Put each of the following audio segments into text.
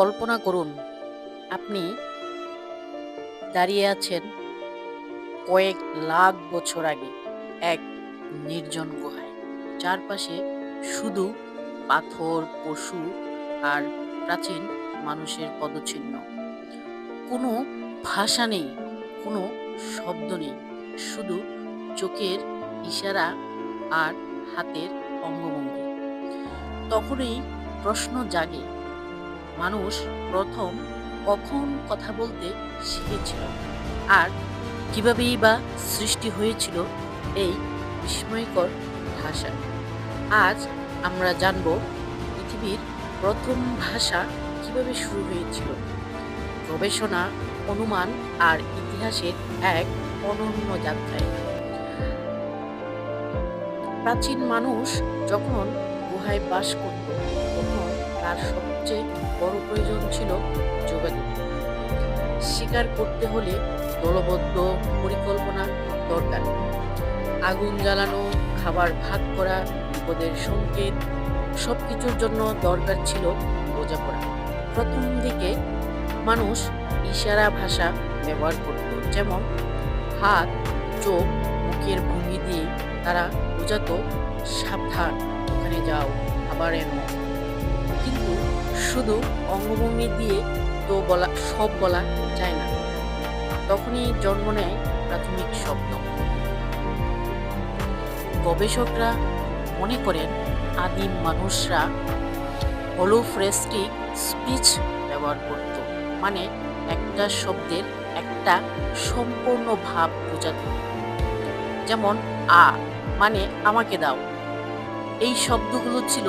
কল্পনা করুন, আপনি দাঁড়িয়ে আছেন কয়েক লাখ বছর আগে এক নির্জন গুহায়। চারপাশে শুধু পাথর, পশু আর প্রাচীন মানুষের পদচিহ্ন। কোনো ভাষা নেই, কোনো শব্দ নেই, শুধু চোখের ইশারা আর হাতের অঙ্গভঙ্গি। তখনই প্রশ্ন জাগে মানুষ প্রথম কখন কথা বলতে শিখেছিল আর কিভাবেই বা সৃষ্টি হয়েছিল এই বিস্ময়কর ভাষা। আজ আমরা জানব পৃথিবীর প্রথম ভাষা কীভাবে শুরু হয়েছিল। গবেষণা, অনুমান আর ইতিহাসের এক অনন্য যাত্রায়। প্রাচীন মানুষ যখন গুহায় বাস করত তার সবচেয়ে বড় প্রয়োজন ছিল যোগাযোগ। শিকার করতে হলে দলবদ্ধ পরিকল্পনা দরকার। আগুন জ্বালানো, খাবার ভাগ করা, বিপদের সংকেত সব কিছুর জন্য দরকার ছিল বোঝাপড়া প্রথম দিকে মানুষ ইশারা ভাষা ব্যবহার করত, যেমন হাত, চোখ, মুখের ভঙ্গি দিয়ে তারা বোঝাতো, সাবধান, ওখানে যাও, আবার এনো। কিন্তু শুধু অঙ্গভঙ্গি দিয়ে তো বলা, সব বলা যায় না। তখনই জন্ম নেয় প্রাথমিক শব্দ গবেষকরা মনে করেন আদিম মানুষরা হলোফ্রেস্টিক স্পিচ ব্যবহার করত। মানে একটা শব্দের একটা সম্পূর্ণ ভাব বোঝাত। যেমন আ মানে আমাকে দাও। এই শব্দগুলো ছিল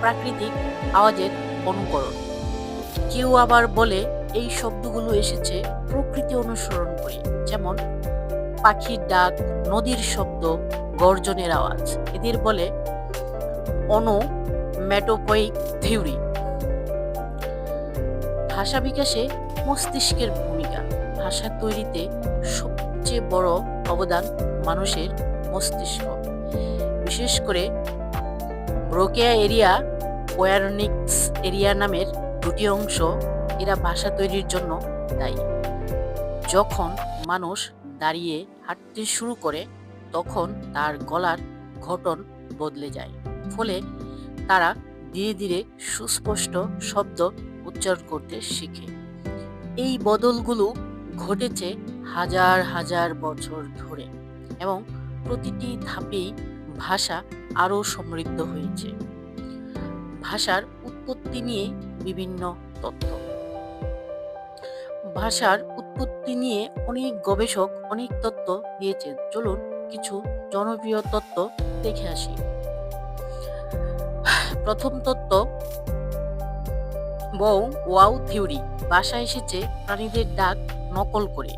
প্রাকৃতিক আওয়াজের অনুকরণ। কেউ আবার বলে এই শব্দগুলো এসেছে প্রকৃতি অনুসরণ করে, যেমন পাখির ডাক, নদীর শব্দ, গর্জনের আওয়াজ। এদের বলে অনু অনোম্যাটোপয়িক থিওরি ভাষা বিকাশে মস্তিষ্কের ভূমিকা। ভাষা তৈরিতে সবচেয়ে বড় অবদান মানুষের মস্তিষ্ক। বিশেষ করে ব্রোকেয়া এরিয়া ওয়ারনিক্স এরিয়া নামের দুটি অংশ এরা ভাষা তৈরির জন্য দায়ী। যখন মানুষ দাঁড়িয়ে হাঁটতে শুরু করে, তখন তার গলার ঘটন বদলে যায়। ফলে তারা ধীরে ধীরে সুস্পষ্ট শব্দ উচ্চারণ করতে শিখে। এই বদলগুলো ঘটেছে হাজার হাজার বছর ধরে এবং প্রতিটি ধাপেই ভাষা আরও সমৃদ্ধ হয়েছে। ভাষার উৎপত্তি নিয়ে বিভিন্ন তথ্য। ভাষার উৎপত্তি নিয়ে অনেক গবেষক অনেক তত্ত্ব দিয়েছেন। চলুন কিছু জনপ্রিয় তত্ত্ব দেখে আসি। প্রথম তত্ত্ব বউ ওয়াও থিওরি। ভাষা এসেছে প্রাণীদের ডাক নকল করে।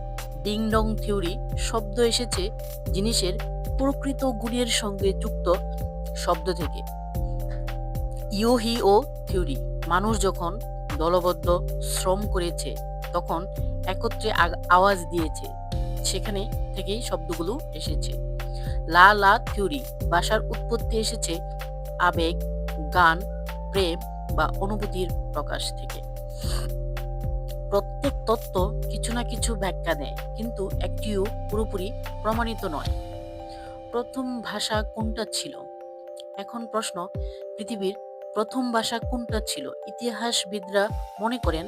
ডিং ডং থিওরি শব্দ এসেছে জিনিসের প্রকৃত গুণের সঙ্গে যুক্ত শব্দ থেকে। ইয়োহি ও থিওরি, মানুষ যখন দলবদ্ধ শ্রম করেছে, তখন একত্রে আওয়াজ দিয়েছে। সেখানে থেকেই শব্দগুলো এসেছে। লা লা থিওরি, ভাষার উৎপত্তি এসেছে আবেগ, গান, প্রেম বা অনুভূতির প্রকাশ থেকে। প্রত্যেক তত্ত্ব কিছু না কিছু ব্যাখ্যা দেয়, কিন্তু একটিও পুরোপুরি প্রমাণিত নয়। প্রথম ভাষা কোনটা ছিল? এখন প্রশ্ন, পৃথিবীর প্রথম ভাষা কোনটা ছিল? ইতিহাসবিদরা মনে করেন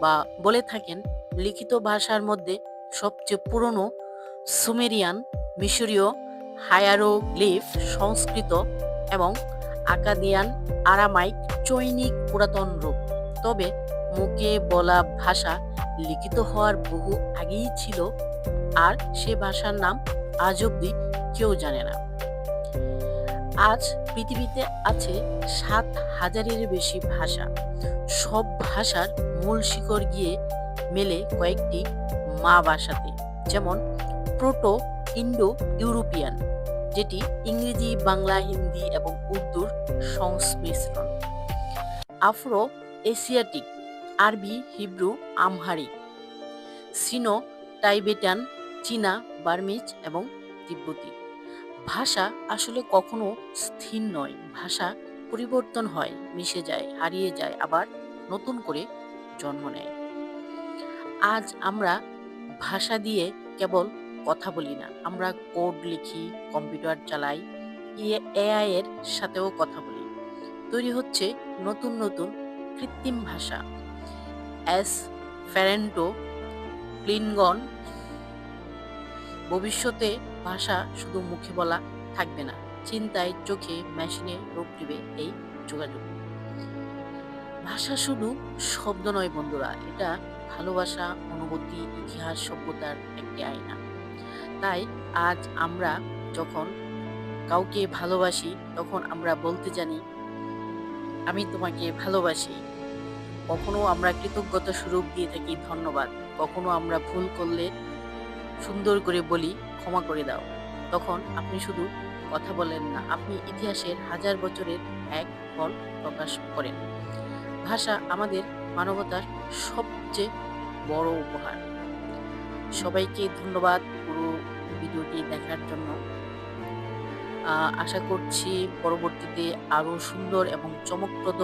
বা বলে থাকেন, লিখিত ভাষার মধ্যে সবচেয়ে পুরনো সুমেরিয়ান মিশরীয় হায়ারোগ্লিফ সংস্কৃত এবং আকাদিয়ান আরামাইক চৈনিক পুরাতন রূপ। তবে মুখে বলা ভাষা লিখিত হওয়ার বহু আগেই ছিল, আর সে ভাষার নাম আজ অব্দি কেউ জানে না। আজ পৃথিবীতে আছে সাত হাজারের বেশি ভাষা। সব ভাষার মূল শিকড় গিয়ে মেলে কয়েকটি মা ভাষাতে, যেমন প্রোটো ইন্ডো ইউরোপিয়ান, যেটি ইংরেজি, বাংলা, হিন্দি এবং উর্দুর সংমিশ্রণ। আফ্রো এশিয়াটিক আরবি, হিব্রু আমহারিক সিনো, টাইবেটান, চীনা, বার্মিজ এবং তিব্বতী। ভাষা আসলে কখনো স্থির নয়। ভাষা পরিবর্তন হয়, মিশে যায়, হারিয়ে যায়, আবার নতুন করে জন্ম নেয়। আজ আমরা ভাষা দিয়ে কেবল কথা বলি না, আমরা কোড লিখি, কম্পিউটার চালাই এআই এর সাথেও কথা বলি। তৈরি হচ্ছে নতুন নতুন কৃত্রিম ভাষা। অ্যাস ফ্যারেন্টো ক্লিনগন, ভবিষ্যতে ভাষা শুধু মুখে বলা থাকবে না, চিন্তায় চোখে মেশিনে রূপ নেবে এই যোগাযোগ। ভাষা শুধু শব্দ নয় বন্ধুরা, এটা ভালোবাসা, অনুভূতি, ইতিহাস, সভ্যতার একটি আয়না। তাই আজ আমরা যখন কাউকে ভালোবাসি, তখন আমরা বলতে জানি, আমি তোমাকে ভালোবাসি। কখনো আমরা কৃতজ্ঞতা স্বরূপ দিয়ে থাকি, ধন্যবাদ। কখনো আমরা ভুল করলে সুন্দর করে বলি, ক্ষমা করে দাও। তখন আপনি শুধু কথা বলেন না, আপনি ইতিহাসের হাজার বছরের এক ফল প্রকাশ করেন। ভাষা আমাদের মানবতার সবচেয়ে বড় উপহার। সবাইকে ধন্যবাদ পুরো ভিডিওটি দেখার জন্য। আশা করছি পরবর্তীতে আরও সুন্দর এবং চমকপ্রদ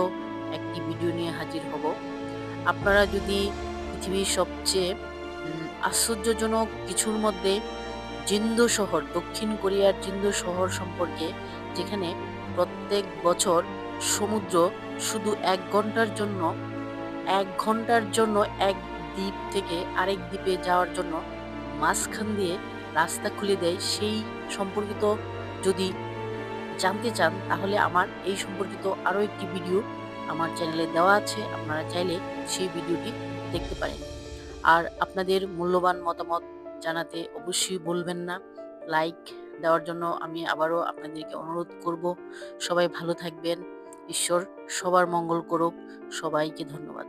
একটি ভিডিও নিয়ে হাজির হব। আপনারা যদি পৃথিবীর সবচেয়ে আশ্চর্যজনক কিছুর মধ্যে জিন্দু শহর, দক্ষিণ কোরিয়ার জিন্দু শহর সম্পর্কে, যেখানে প্রত্যেক বছর সমুদ্র শুধু এক ঘণ্টার জন্য, এক ঘণ্টার জন্য এক দ্বীপ থেকে আরেক দ্বীপে যাওয়ার জন্য মাঝখান দিয়ে রাস্তা খুলে দেয়, সেই সম্পর্কিত যদি জানতে চান, তাহলে আমার এই সম্পর্কিত আরও একটি ভিডিও আমার চ্যানেলে দেওয়া আছে, আপনারা চাইলে সেই ভিডিওটি দেখতে পারেন। আর আপনাদের মূল্যবান মতামত জানাতে অবশ্যই বলবেন না। লাইক দেওয়ার জন্য আমি আবারও আপনাদেরকে অনুরোধ করব। সবাই ভালো থাকবেন। ঈশ্বর সবার মঙ্গল করুক। সবাইকে ধন্যবাদ।